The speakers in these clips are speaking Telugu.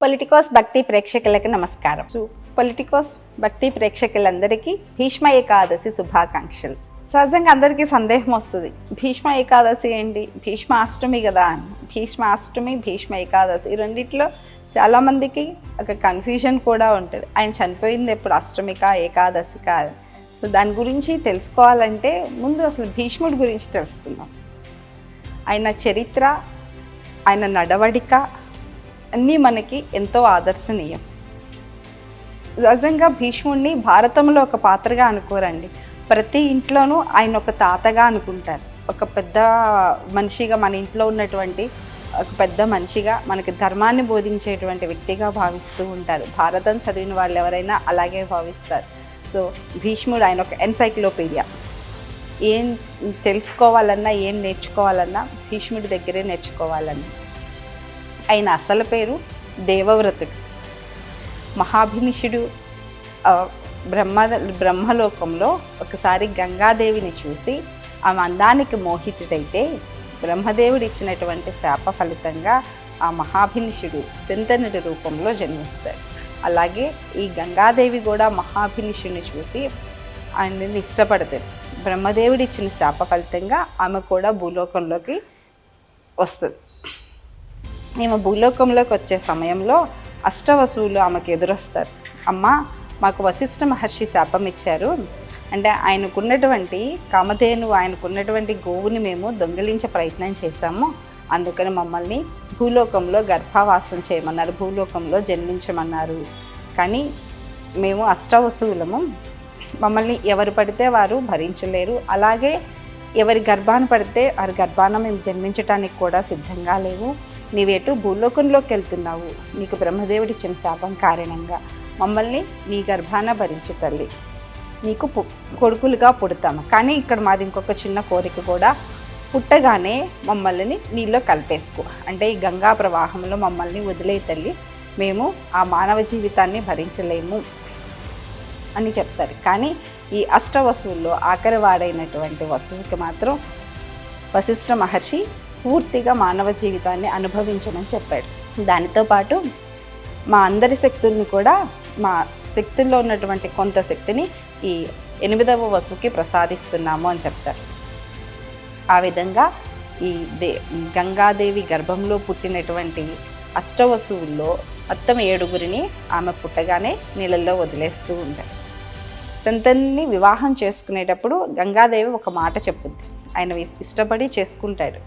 పొలిటికోస్ భక్తి ప్రేక్షకులకు నమస్కారం పొలిటికోస్ భక్తి ప్రేక్షకులందరికీ భీష్మ ఏకాదశి శుభాకాంక్షలు సహజంగా అందరికీ సందేహం వస్తుంది భీష్మ ఏకాదశి ఏంటి భీష్మ అష్టమి కదా అని భీష్మ అష్టమి భీష్మ ఏకాదశి ఈ రెండిట్లో చాలామందికి ఒక కన్ఫ్యూజన్ కూడా ఉంటుంది ఆయన చనిపోయింది ఎప్పుడు అష్టమిక ఏకాదశిక అని. సో దాని గురించి తెలుసుకోవాలంటే ముందు అసలు భీష్ముడి గురించి తెలుసుకుందాం ఆయన చరిత్ర ఆయన నడవడిక అన్నీ మనకి ఎంతో ఆదర్శనీయం. సహజంగా భీష్ముడిని భారతంలో ఒక పాత్రగా అనుకోరండి. ప్రతి ఇంట్లోనూ ఆయన ఒక తాతగా అనుకుంటారు. ఒక పెద్ద మనిషిగా మన ఇంట్లో ఉన్నటువంటి ఒక పెద్ద మనిషిగా మనకి ధర్మాన్ని బోధించేటువంటి వ్యక్తిగా భావిస్తూ ఉంటారు. భారతం చదివిన వాళ్ళు ఎవరైనా అలాగే భావిస్తారు. సో భీష్ముడు ఆయన ఒక ఎన్సైక్లోపీడియా. ఏం తెలుసుకోవాలన్నా ఏం నేర్చుకోవాలన్నా భీష్ముడి దగ్గరే నేర్చుకోవాలన్నా ఆయన అసలు పేరు దేవవ్రతుడు. మహాభినిషుడు బ్రహ్మ బ్రహ్మలోకంలో ఒకసారి గంగాదేవిని చూసి ఆమె అందానికి మోహితుడైతే బ్రహ్మదేవుడు ఇచ్చినటువంటి శాప ఫలితంగా ఆ మహాభినిషుడు చింతనుడి రూపంలో జన్మిస్తాడు. అలాగే ఈ గంగాదేవి కూడా మహాభినిషుడిని చూసి ఆయనని ఇష్టపడతారు. బ్రహ్మదేవుడు ఇచ్చిన శాప ఫలితంగా ఆమె కూడా భూలోకంలోకి వస్తుంది. మేము భూలోకంలోకి వచ్చే సమయంలో అష్టవసువులు ఆమెకు ఎదురొస్తారు. అమ్మ మాకు వశిష్ఠ మహర్షి శాపం ఇచ్చారు. అంటే ఆయనకున్నటువంటి కామధేను ఆయనకున్నటువంటి గోవుని మేము దొంగిలించే ప్రయత్నం చేశాము. అందుకని మమ్మల్ని భూలోకంలో గర్భావాసం చేయమన్నారు భూలోకంలో జన్మించమన్నారు. కానీ మేము అష్టవసువులము. మమ్మల్ని ఎవరు పడితే వారు భరించలేరు. అలాగే ఎవరి గర్భాన పడితే వారి గర్భాన మేము జన్మించడానికి కూడా సిద్ధంగా లేవు. నీవేటో భూలోకంలోకి వెళ్తున్నావు నీకు బ్రహ్మదేవుడి ఇచ్చిన శాపం కారణంగా మమ్మల్ని నీ గర్భాన భరించు తల్లి. నీకు కొడుకులుగా పుడతాము. కానీ ఇక్కడ మాది ఇంకొక చిన్న కోరిక కూడా పుట్టగానే మమ్మల్ని నీలో కలిపేసుకో. అంటే ఈ గంగా ప్రవాహంలో మమ్మల్ని వదిలే తల్లి మేము ఆ మానవ జీవితాన్ని భరించలేము అని చెప్తారు. కానీ ఈ అష్ట వసువుల్లో ఆఖరి వాడైనటువంటి వసువుకి మాత్రం వశిష్ఠ మహర్షి పూర్తిగా మానవ జీవితాన్ని అనుభవించమని చెప్పాడు. దానితో పాటు మా అందరి శక్తుల్ని కూడా మా శక్తుల్లో ఉన్నటువంటి కొంత శక్తిని ఈ ఎనిమిదవ వసువుకి ప్రసాదిస్తున్నాము అని చెప్తారు. ఆ విధంగా ఈ దే గంగాదేవి గర్భంలో పుట్టినటువంటి అష్టవసువుల్లో మొత్తం ఏడుగురిని ఆమె పుట్టగానే నీళ్ళల్లో వదిలేస్తూ ఉంటారు సంతన్ని వివాహం చేసుకునేటప్పుడు గంగాదేవి ఒక మాట చెప్పుద్ది. ఆయన ఇష్టపడి చేసుకుంటాడు.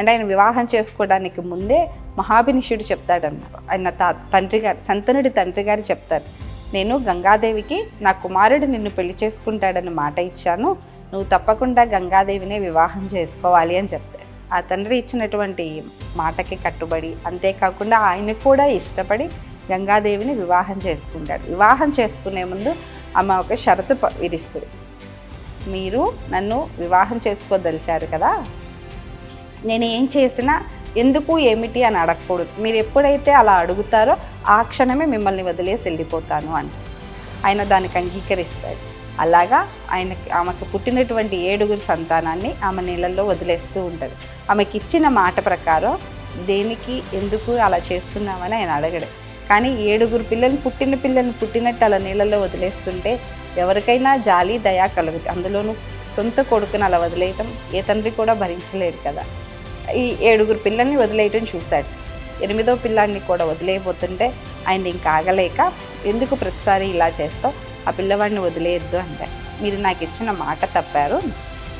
అంటే ఆయన వివాహం చేసుకోవడానికి ముందే మహాభినిషుడు చెప్తాడన్నారు ఆయన తా తండ్రి గారు సంతనుడి తండ్రి గారు చెప్తారు నేను గంగాదేవికి నా కుమారుడు నిన్ను పెళ్ళి చేసుకుంటాడని మాట ఇచ్చాను నువ్వు తప్పకుండా గంగాదేవినే వివాహం చేసుకోవాలి అని చెప్తాడు. ఆ తండ్రి ఇచ్చినటువంటి మాటకి కట్టుబడి అంతేకాకుండా ఆయన కూడా ఇష్టపడి గంగాదేవిని వివాహం చేసుకుంటాడు. వివాహం చేసుకునే ముందు ఆమె ఒక షరతు విధిస్తుంది. మీరు నన్ను వివాహం చేసుకోదలిచారు కదా నేను ఏం చేసినా ఎందుకు ఏమిటి అని అడగకూడదు. మీరు ఎప్పుడైతే అలా అడుగుతారో ఆ క్షణమే మిమ్మల్ని వదిలేసి వెళ్ళిపోతాను అని ఆయన దానికి అంగీకరిస్తాడు. అలాగా ఆయనకి ఆమెకు పుట్టినటువంటి ఏడుగురు సంతానాన్ని ఆమె నీళ్ళల్లో వదిలేస్తూ ఉంటుంది. ఆమెకి ఇచ్చిన మాట ప్రకారం దేనికి ఎందుకు అలా చేస్తున్నామని ఆయన అడగడు. కానీ ఏడుగురు పిల్లలు పుట్టిన పిల్లల్ని పుట్టినట్టు అలా నీళ్ళల్లో వదిలేస్తుంటే ఎవరికైనా జాలి దయా కలుగుతుంది. అందులోనూ సొంత కొడుకుని అలా వదిలేయటం ఏ తండ్రి కూడా భరించలేడు కదా. ఈ ఏడుగురు పిల్లల్ని వదిలేయటం చూశాడు. ఎనిమిదో పిల్లాడిని కూడా వదిలేయబోతుంటే ఆయన ఇంకా ఆగలేక ఎందుకు ప్రతిసారి ఇలా చేస్తావు? ఆ పిల్లవాడిని వదిలేయద్దు అంటే మీరు నాకు ఇచ్చిన మాట తప్పారు.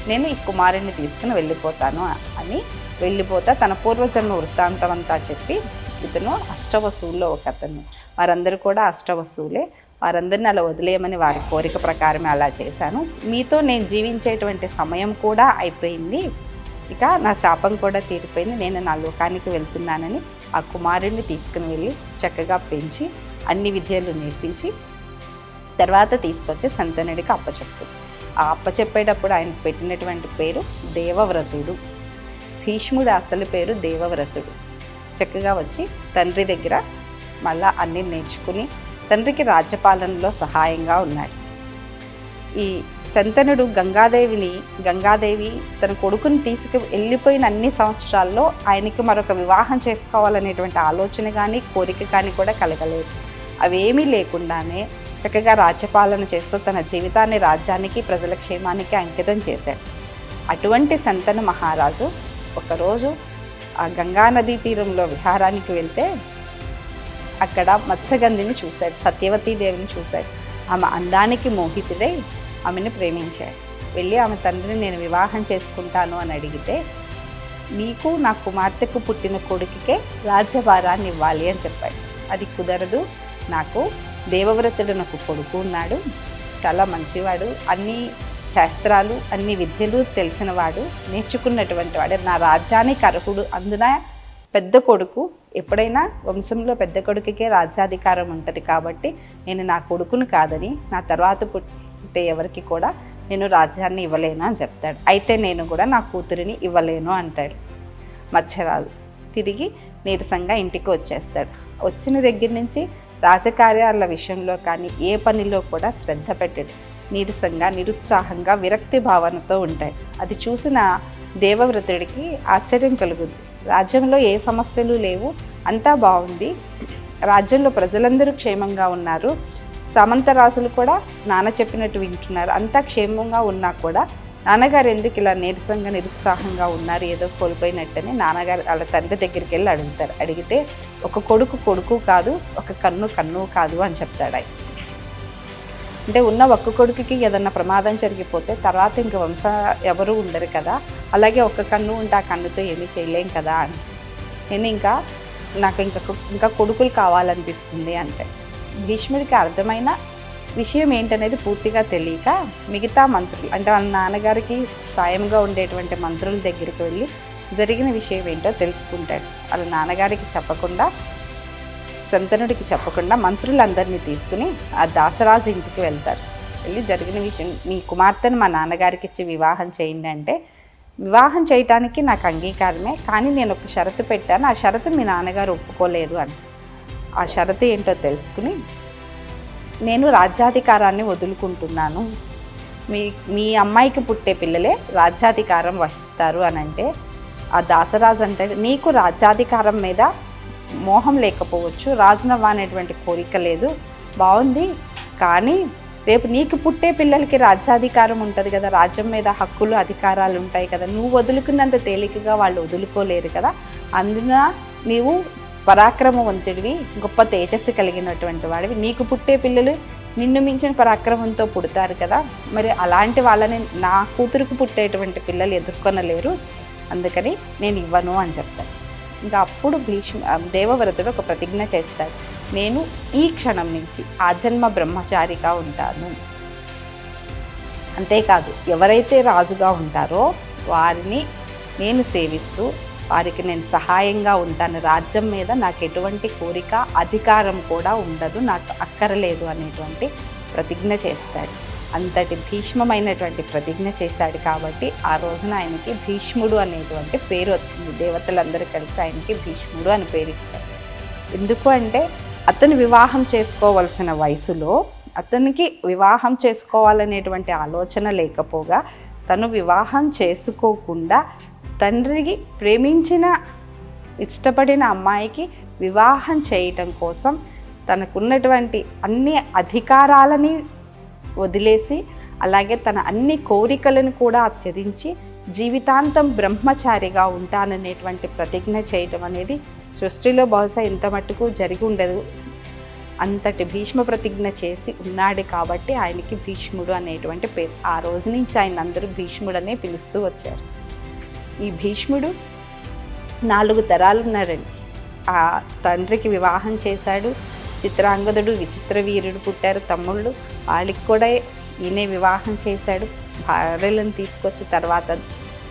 నేను ఈ కుమారుడిని తీసుకుని వెళ్ళిపోతాను అని వెళ్ళిపోతా తన పూర్వజన్మ వృత్తాంతం అంతా చెప్పి ఇతను అష్టవసువుల్లో ఒక అతను. వారందరూ కూడా అష్టవసువులే. వారందరిని అలా వదిలేయమని వారి కోరిక ప్రకారమే అలా చేశాను. మీతో నేను జీవించేటువంటి సమయం కూడా అయిపోయింది. ఇక నా శాపం కూడా తీరిపోయింది. నేను నా లోకానికి వెళ్తున్నానని ఆ కుమారుడిని తీసుకుని వెళ్ళి చక్కగా పెంచి అన్ని విద్యలు నేర్పించి తర్వాత తీసుకొచ్చి సంతనుడికి అప్పచెప్తుంది ఆ అప్పచెప్పేటప్పుడు ఆయన పెట్టినటువంటి పేరు దేవవ్రతుడు. భీష్ముడు అసలు పేరు దేవవ్రతుడు. చక్కగా వచ్చి తండ్రి దగ్గర మళ్ళా అన్నీ నేర్చుకుని తండ్రికి రాజ్యపాలనలో సహాయంగా ఉన్నాడు ఈ శంతనుడు గంగాదేవిని గంగాదేవి తన కొడుకుని తీసుకు వెళ్ళిపోయిన అన్ని సంవత్సరాల్లో ఆయనకి మరొక వివాహం చేసుకోవాలనేటువంటి ఆలోచన కానీ కోరిక కానీ కూడా కలగలేదు. అవేమీ లేకుండానే చక్కగా రాజ్యపాలన చేస్తూ తన జీవితాన్ని రాజ్యానికి ప్రజల క్షేమానికి అంకితం చేశాడు. అటువంటి సంతన మహారాజు ఒకరోజు ఆ గంగా నదీ తీరంలో విహారానికి వెళ్తే అక్కడ మత్స్యగంధిని చూశాడు సత్యవతీ దేవిని చూశాడు. ఆమె అందానికి మోహితుడై ఆమెను ప్రేమించాడు. వెళ్ళి ఆమె తండ్రిని నేను వివాహం చేసుకుంటాను అని అడిగితే మీకు నా కుమార్తెకు పుట్టిన కొడుకుకే రాజ్యభారాన్ని ఇవ్వాలి అని చెప్పాడు. అది కుదరదు. నాకు దేవవ్రతుడు నాకు కొడుకు ఉన్నాడు. చాలా మంచివాడు. అన్ని శాస్త్రాలు అన్ని విద్యలు తెలిసినవాడు నేర్చుకున్నటువంటి వాడు. నా రాజ్యానికి అర్హుడు. అందున పెద్ద కొడుకు ఎప్పుడైనా వంశంలో పెద్ద కొడుకుకే రాజ్యాధికారం ఉంటుంది కాబట్టి నేను నా కొడుకును కాదని నా తర్వాత పుట్టే ఎవరికి కూడా నేను రాజ్యాన్ని ఇవ్వలేను అని చెప్తాడు. అయితే నేను కూడా నా కూతురిని ఇవ్వలేను అంటాడు. మత్స్యరాజు తిరిగి నీరసంగా ఇంటికి వచ్చేస్తాడు. వచ్చిన దగ్గర నుంచి రాజకార్యాల విషయంలో కానీ ఏ పనిలో కూడా శ్రద్ధ పెట్టడు. నీరసంగా నిరుత్సాహంగా విరక్తి భావనతో ఉంటాయి అది చూసిన దేవవ్రతుడికి ఆశ్చర్యం కలుగుద్ది. రాజ్యంలో ఏ సమస్యలు లేవు అంతా బాగుంది. రాజ్యంలో ప్రజలందరూ క్షేమంగా ఉన్నారు. సామంతరాజులు కూడా నాన్న చెప్పినట్టు వింటున్నారు. అంతా క్షేమంగా ఉన్నా కూడా నాన్నగారు ఎందుకు ఇలా నీరసంగా నిరుత్సాహంగా ఉన్నారు ఏదో కోల్పోయినట్టని నాన్నగారు వాళ్ళ తండ్రి దగ్గరికి వెళ్ళి అడుగుతారు. అడిగితే ఒక కొడుకు కొడుకు కాదు ఒక కన్ను కన్ను కాదు అని చెప్తాడు ఆయన. అంటే ఉన్న ఒక్క కొడుకుకి ఏదన్నా ప్రమాదం జరిగిపోతే తర్వాత ఇంక వంశ ఎవరు ఉండరు కదా. అలాగే ఒక్క కన్ను ఉంటే ఆ కన్నుతో ఏమీ చేయలేం కదా అని. నేను ఇంకా నాకు ఇంకా ఇంకా కొడుకులు కావాలనిపిస్తుంది అంటే. భీష్ముడికి అర్థమైన విషయం ఏంటనేది పూర్తిగా తెలియక మిగతా మంత్రులు అంటే వాళ్ళ నాన్నగారికి సాయంగా ఉండేటువంటి మంత్రుల దగ్గరికి వెళ్ళి జరిగిన విషయం ఏంటో తెలుసుకుంటాడు. వాళ్ళ నాన్నగారికి చెప్పకుండా శంతనుడికి చెప్పకుండా మంత్రులందరినీ తీసుకుని ఆ దాసరాజు ఇంటికి వెళ్తారు. వెళ్ళి జరిగిన విషయం మీ కుమార్తెను మా నాన్నగారికి ఇచ్చి వివాహం చేయండి అంటే వివాహం చేయటానికి నాకు అంగీకారమే కానీ నేను ఒక షరతు పెట్టాను. ఆ షరతు మీ నాన్నగారు ఒప్పుకోలేదు అని. ఆ షరతు ఏంటో తెలుసుకుని నేను రాజ్యాధికారాన్ని వదులుకుంటున్నాను. మీ మీ అమ్మాయికి పుట్టే పిల్లలే రాజ్యాధికారం వహిస్తారు అని అంటే ఆ దాసరాజు అంటే నీకు రాజ్యాధికారం మీద మోహం లేకపోవచ్చు రాజునవ్వ అనేటువంటి కోరిక లేదు. బాగుంది. కానీ రేపు నీకు పుట్టే పిల్లలకి రాజ్యాధికారం ఉంటుంది కదా రాజ్యం మీద హక్కులు అధికారాలు ఉంటాయి కదా నువ్వు వదులుకున్నంత తేలికగా వాళ్ళు వదులుకోలేరు కదా. అందున నీవు పరాక్రమవంతుడివి గొప్ప తేజస్సు కలిగినటువంటి వాడివి. నీకు పుట్టే పిల్లలు నిన్ను మించిన పరాక్రమంతో పుడతారు కదా. మరి అలాంటి వాళ్ళని నా కూతురుకు పుట్టేటువంటి పిల్లలు ఎదుర్కొనలేరు. అందుకని నేను ఇవ్వను అని చెప్తాను. ఇంకా అప్పుడు భీష్మ దేవవ్రతుడు ఒక ప్రతిజ్ఞ చేస్తాడు. నేను ఈ క్షణం నుంచి ఆజన్మ బ్రహ్మచారిగా ఉంటాను. అంతేకాదు ఎవరైతే రాజుగా ఉంటారో వారిని నేను సేవిస్తూ వారికి నేను సహాయంగా ఉంటాను. రాజ్యం మీద నాకు ఎటువంటి కోరిక అధికారం కూడా ఉండదు. నాకు అక్కరలేదు అనేటువంటి ప్రతిజ్ఞ చేస్తాడు. అంతటి భీష్మమైనటువంటి ప్రతిజ్ఞ చేశాడు కాబట్టి ఆ రోజున ఆయనకి భీష్ముడు అనేటువంటి పేరు వచ్చింది. దేవతలందరూ కలిసి ఆయనకి భీష్ముడు అని పేరు ఇచ్చారు. ఎందుకు అంటే అతను వివాహం చేసుకోవలసిన వయసులో అతనికి వివాహం చేసుకోవాలనేటువంటి ఆలోచన లేకపోగా తను వివాహం చేసుకోకుండా తండ్రికి ప్రేమించిన ఇష్టపడిన అమ్మాయికి వివాహం చేయటం కోసం తనకున్నటువంటి అన్ని అధికారాలని వదిలేసి అలాగే తన అన్ని కోరికలను కూడా ఆచరించి జీవితాంతం బ్రహ్మచారిగా ఉంటాననేటువంటి ప్రతిజ్ఞ చేయటం అనేది సృష్టిలో బహుశా ఇంత మట్టుకు జరిగి ఉండదు. అంతటి భీష్మ ప్రతిజ్ఞ చేసి ఉన్నాడు కాబట్టి ఆయనకి భీష్ముడు అనేటువంటి పేరు. ఆ రోజు నుంచి ఆయన అందరూ భీష్ముడనే పిలుస్తూ వచ్చారు. ఈ భీష్ముడు నాలుగు తరాలు ఉన్నారండి. ఆ తండ్రికి వివాహం చేశాడు. చిత్రాంగదుడు విచిత్ర వీరుడు పుట్టారు తమ్ముళ్ళు. వాళ్ళకి కూడా ఈయనే వివాహం చేశాడు. భార్యలను తీసుకొచ్చి తర్వాత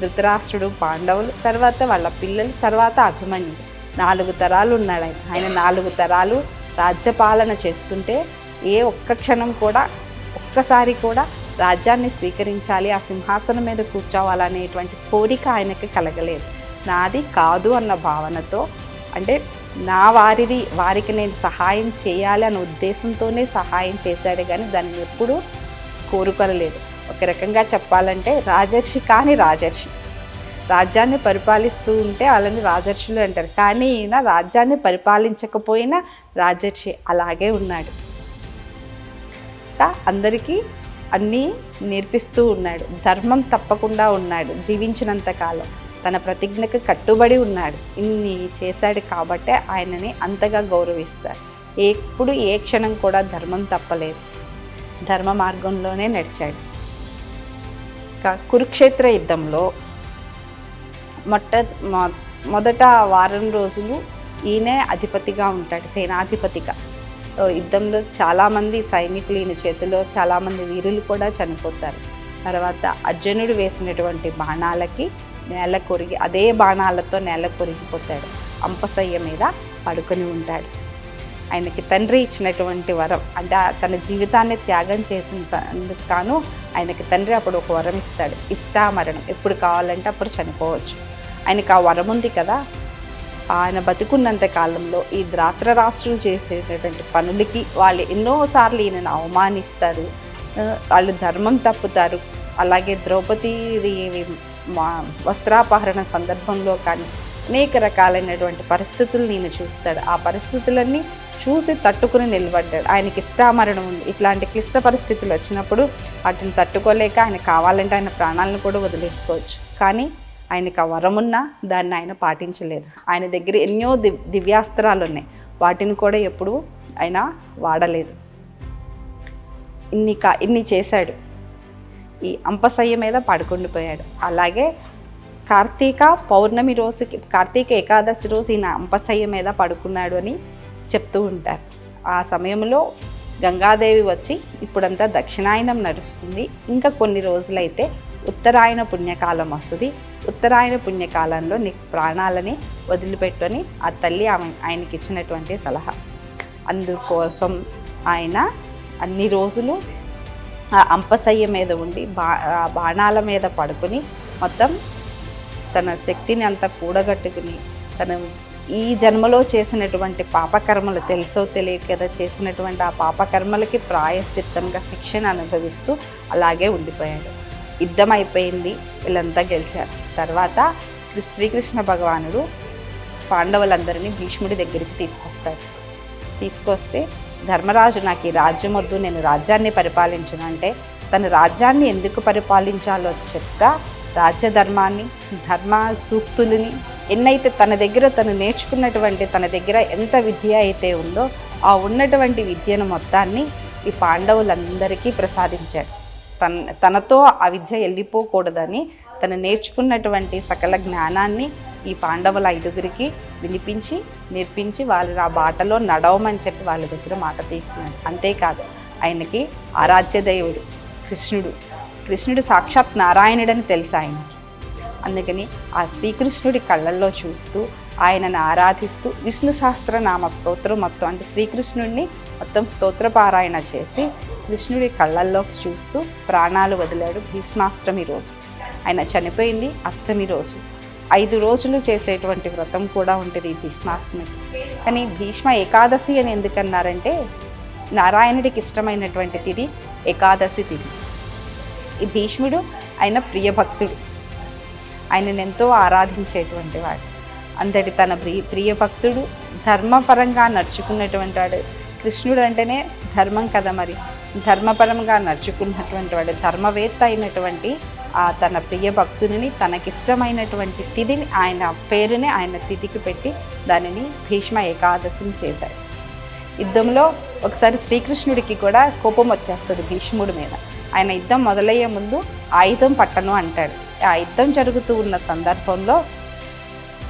ధృతరాష్ట్రుడు పాండవులు తర్వాత వాళ్ళ పిల్లలు తర్వాత అభిమన్యుడు నాలుగు తరాలు ఉన్నాడు ఆయన. ఆయన నాలుగు తరాలు రాజ్యపాలన చేస్తుంటే ఏ ఒక్క క్షణం కూడా ఒక్కసారి కూడా రాజ్యాన్ని స్వీకరించాలి ఆ సింహాసనం మీద కూర్చోవాలనేటువంటి కోరిక ఆయనకి కలగలేదు. నాది కాదు అన్న భావనతో అంటే నా వారిది వారికి నేను సహాయం చేయాలి అనే ఉద్దేశంతోనే సహాయం చేశాడు కానీ దాన్ని ఎప్పుడూ కోరుకోలేదు. ఒక రకంగా చెప్పాలంటే రాజర్షి కానీ రాజర్షి. రాజ్యాన్ని పరిపాలిస్తూ ఉంటే వాళ్ళని రాజర్షులు అంటారు. కానీ ఈయన రాజ్యాన్ని పరిపాలించకపోయినా రాజర్షి అలాగే ఉన్నాడు. అందరికీ అన్నీ నేర్పిస్తూ ఉన్నాడు. ధర్మం తప్పకుండా ఉన్నాడు. జీవించినంత కాలం. తన ప్రతిజ్ఞకు కట్టుబడి ఉన్నాడు. ఇన్ని చేశాడు కాబట్టే ఆయనని అంతగా గౌరవిస్తారు. ఎప్పుడు ఏ క్షణం కూడా ధర్మం తప్పలేదు. ధర్మ మార్గంలోనే నడిచాడు. ఇంకా కురుక్షేత్ర యుద్ధంలో మొట్ట మొదట వారం రోజులు ఈయనే అధిపతిగా ఉంటాడు సేనాధిపతిగా. యుద్ధంలో చాలామంది సైనికులు ఈయన చేతిలో చాలామంది వీరులు కూడా చనిపోతారు. తర్వాత అర్జునుడు వేసినటువంటి బాణాలకి నేల కొరిగి అదే బాణాలతో నేల కొరిగిపోతాడు. అంపసయ్య మీద పడుకొని ఉంటాడు. ఆయనకి తండ్రి ఇచ్చినటువంటి వరం అంటే తన జీవితాన్ని త్యాగం చేసిన గాను ఆయనకి తండ్రి అప్పుడు ఒక వరం ఇస్తాడు. ఇష్టామరణం ఎప్పుడు కావాలంటే అప్పుడు చనిపోవచ్చు. ఆయనకి ఆ వరం ఉంది కదా. ఆయన బతుకున్నంత కాలంలో ఈ ద్రాత్ర రాష్ట్రులు చేసేటటువంటి పనులకి వాళ్ళు ఎన్నోసార్లు ఈయనను అవమానిస్తారు. వాళ్ళు ధర్మం తప్పుతారు. అలాగే ద్రౌపది మా వస్త్రాపహరణ సందర్భంలో కానీ అనేక రకాలైనటువంటి పరిస్థితులు నేను చూస్తాడు. ఆ పరిస్థితులన్నీ చూసి తట్టుకుని నిలబడ్డాడు. ఆయనకి ఇష్టామరణం ఉంది. ఇట్లాంటి క్లిష్ట పరిస్థితులు వచ్చినప్పుడు వాటిని తట్టుకోలేక ఆయన కావాలంటే ఆయన ప్రాణాలను కూడా వదిలేసుకోవచ్చు. కానీ ఆయనకు ఆ వరం ఉన్నా దాన్ని ఆయన పాటించలేదు. ఆయన దగ్గర ఎన్నో దివ్ దివ్యాస్త్రాలు ఉన్నాయి. వాటిని కూడా ఎప్పుడూ ఆయన వాడలేదు. ఇన్ని కా ఇన్ని చేశాడు. ఈ అంపసయ్య మీద పడుకుండిపోయాడు అలాగే కార్తీక పౌర్ణమి రోజుకి కార్తీక ఏకాదశి రోజు ఈయన అంపసయ్య మీద పడుకున్నాడు అని చెప్తూ ఉంటారు. ఆ సమయంలో గంగాదేవి వచ్చి ఇప్పుడంతా దక్షిణాయనం నడుస్తుంది. ఇంకా కొన్ని రోజులైతే ఉత్తరాయణ పుణ్యకాలం వస్తుంది. ఉత్తరాయణ పుణ్యకాలంలో నీకు ప్రాణాలని వదిలిపెట్టుకొని ఆ తల్లి ఆమె ఆయనకి ఇచ్చినటువంటి సలహా. అందుకోసం ఆయన అన్ని రోజులు అంపసయ్య మీద ఉండి బా ఆ బాణాల మీద పడుకొని మొత్తం తన శక్తిని అంతా కూడగట్టుకుని తను ఈ జన్మలో చేసినటువంటి పాపకర్మలు తెలుసో తెలియక కదా చేసినటువంటి ఆ పాపకర్మలకి ప్రాయశ్చిత్తంగా శిక్షణ అనుభవిస్తూ అలాగే ఉండిపోయాడు. యుద్ధం అయిపోయింది వీళ్ళంతా గెలిచారు. తర్వాత శ్రీకృష్ణ భగవానుడు పాండవులందరినీ భీష్ముడి దగ్గరికి తీసుకొస్తాడు. తీసుకొస్తే ధర్మరాజు నాకు ఈ రాజ్యం వద్దు నేను రాజ్యాన్ని పరిపాలించను అంటే తన రాజ్యాన్ని ఎందుకు పరిపాలించాలో చెప్తా. రాజ్యధర్మాన్ని ధర్మ సూక్తులని ఎన్నైతే తన దగ్గర తను నేర్చుకున్నటువంటి తన దగ్గర ఎంత విద్య అయితే ఉందో ఆ ఉన్నటువంటి విద్యను మొత్తాన్ని ఈ పాండవులందరికీ ప్రసాదించాడు. తన తనతో ఆ విద్య వెళ్ళిపోకూడదని తను నేర్చుకున్నటువంటి సకల జ్ఞానాన్ని ఈ పాండవుల ఐదుగురికి వినిపించి నేర్పించి వాళ్ళు ఆ బాటలో నడవమని చెప్పి వాళ్ళ దగ్గర మాట తీసుకున్నాడు అంతేకాదు ఆయనకి ఆరాధ్య దేవుడు కృష్ణుడు. కృష్ణుడు సాక్షాత్ నారాయణుడని తెలుసు ఆయనకి. అందుకని ఆ శ్రీకృష్ణుడి కళ్ళల్లో చూస్తూ ఆయనను ఆరాధిస్తూ విష్ణు సహస్రనామ స్తోత్రం మొత్తం అంటే శ్రీకృష్ణుడిని మొత్తం స్తోత్రపారాయణ చేసి కృష్ణుడి కళ్ళల్లోకి చూస్తూ ప్రాణాలు వదిలాడు భీష్మాష్టమి రోజు. ఆయన చనిపోయింది అష్టమి రోజు. ఐదు రోజులు చేసేటువంటి వ్రతం కూడా ఉంటుంది ఈ భీష్మాష్టమి. కానీ భీష్మ ఏకాదశి అని ఎందుకన్నారంటే నారాయణుడికి ఇష్టమైనటువంటి తిథి ఏకాదశి తిథి. ఈ భీష్ముడు ఆయన ప్రియభక్తుడు ఆయనను ఎంతో ఆరాధించేటువంటి వాడు. అంతటి తన ప్రియ ప్రియభక్తుడు ధర్మపరంగా నడుచుకున్నటువంటి వాడు. కృష్ణుడు అంటేనే ధర్మం కదా మరి. ధర్మపరంగా నడుచుకున్నటువంటి వాడు ధర్మవేత్త అయినటువంటి తన ప్రియ భక్తుని తనకిష్టమైనటువంటి తిథిని ఆయన పేరుని ఆయన తిథికి పెట్టి దానిని భీష్మ ఏకాదశిని చేశాడు యుద్ధంలో ఒకసారి శ్రీకృష్ణుడికి కూడా కోపం వచ్చేస్తుంది భీష్ముడి మీద. ఆయన యుద్ధం మొదలయ్యే ముందు ఆయుధం పట్టను అంటాడు. ఆ యుద్ధం జరుగుతూ ఉన్న సందర్భంలో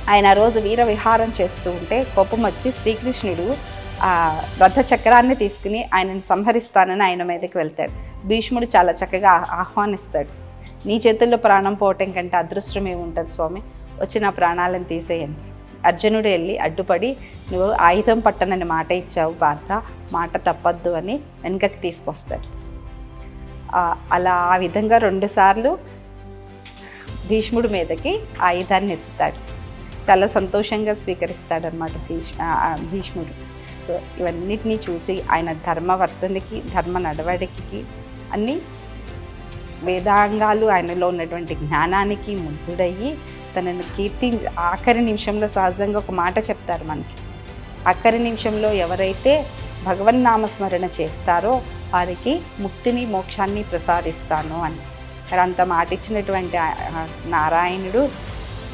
ఆయన ఆ రోజు వీర విహారం చేస్తూ ఉంటే కోపం వచ్చి శ్రీకృష్ణుడు ఆ రథ చక్రాన్ని తీసుకుని ఆయనను సంహరిస్తానని ఆయన మీదకి వెళ్తాడు. భీష్ముడు చాలా చక్కగా ఆహ్వానిస్తాడు. నీ చేతుల్లో ప్రాణం పోవటం కంటే అదృష్టం ఏముంటుంది స్వామి? వచ్చి నా ప్రాణాలను తీసేయండి. అర్జునుడు వెళ్ళి అడ్డుపడి నువ్వు ఆయుధం పట్టనని మాట ఇచ్చావు భారత మాట తప్పద్దు అని వెనుకకి తీసుకొస్తాడు. అలా ఆ విధంగా రెండుసార్లు భీష్ముడి మీదకి ఆయుధాన్ని ఎత్తుతాడు. చాలా సంతోషంగా స్వీకరిస్తాడనమాట భీష్ భీష్ముడు. సో ఇవన్నిటినీ చూసి ఆయన ధర్మవర్తనకి ధర్మ నడవడికి అన్నీ వేదాంగాలు ఆయనలో ఉన్నటువంటి జ్ఞానానికి ముగ్ధుడయ్యి తనను కీర్తి ఆఖరి నిమిషంలో సహజంగా ఒక మాట చెప్తారు మనకి. ఆఖరి నిమిషంలో ఎవరైతే భగవన్ నామస్మరణ చేస్తారో వారికి ముక్తిని మోక్షాన్ని ప్రసాదిస్తాను అని. మరి అంత మాట ఇచ్చినటువంటి నారాయణుడు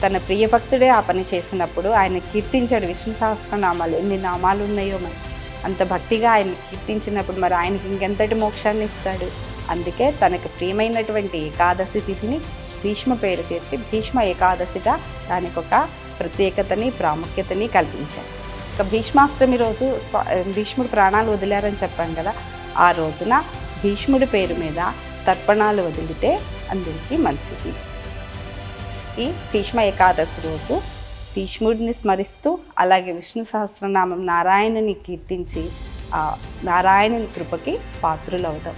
తన ప్రియ భక్తుడే ఆ పని చేసినప్పుడు ఆయన కీర్తించాడు. విష్ణు సహస్రనామాలు ఎన్ని నామాలు ఉన్నాయో మరి. అంత భక్తిగా ఆయన కీర్తించినప్పుడు మరి ఆయనకి ఇంకెంతటి మోక్షాన్ని ఇస్తాడు? అందుకే తనకు ప్రియమైనటువంటి ఏకాదశి తిథిని భీష్మ పేరు చేర్చి భీష్మ ఏకాదశిగా దానికి ఒక ప్రత్యేకతని ప్రాముఖ్యతని కల్పించారు. ఇక భీష్మాష్టమి రోజు భీష్ముడు ప్రాణాలు వదిలారని చెప్పాం కదా ఆ రోజున భీష్ముడి పేరు మీద తర్పణాలు వదిలితే అందరికీ మంచిది. ఈ భీష్మ ఏకాదశి రోజు భీష్ముడిని స్మరిస్తూ అలాగే విష్ణు సహస్రనామం నారాయణుని కీర్తించి నారాయణుని కృపకి పాత్రులవుతాం.